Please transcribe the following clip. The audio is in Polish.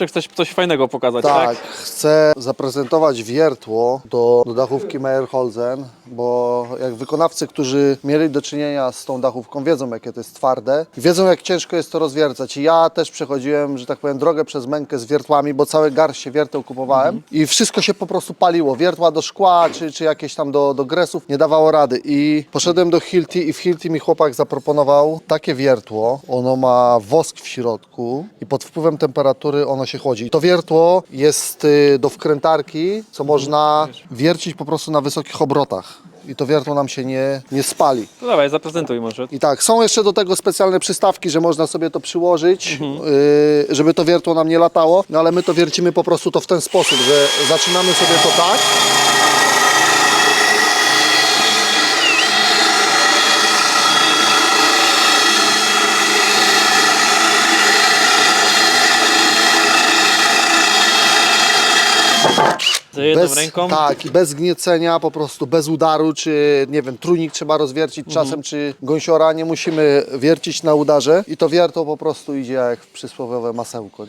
Czy chcesz coś fajnego pokazać, tak? Tak, chcę zaprezentować wiertło do, do dachówki Meyerholzen, bo jak wykonawcy, którzy mieli do czynienia z tą dachówką, wiedzą jakie to jest twarde, wiedzą jak ciężko jest to rozwiercać. I ja też przechodziłem, że tak powiem, drogę przez mękę z wiertłami, bo całe garście wierteł kupowałem i wszystko się po prostu paliło. Wiertła do szkła, czy, czy jakieś tam do, do gresów, nie dawało rady. I poszedłem do Hilti i w Hilti mi chłopak zaproponował takie wiertło. Ono ma wosk w środku i pod wpływem temperatury ono się chłodzi. To wiertło jest y, do wkrętarki, co można wiercić po prostu na wysokich obrotach. I to wiertło nam się nie, nie spali. To dawaj, zaprezentuj może. I tak, są jeszcze do tego specjalne przystawki, że można sobie to przyłożyć, y, żeby to wiertło nam nie latało, no ale my to wiercimy po prostu to w ten sposób, że zaczynamy sobie to tak. Za jedną Bez, ręką. Tak, i bez gniecenia, po prostu bez udaru, czy nie wiem, trójnik trzeba rozwiercić Mhm. czasem, czy gąsiora, nie musimy wiercić na udarze i to wiertło po prostu idzie jak w przysłowiowe masełko. Nie?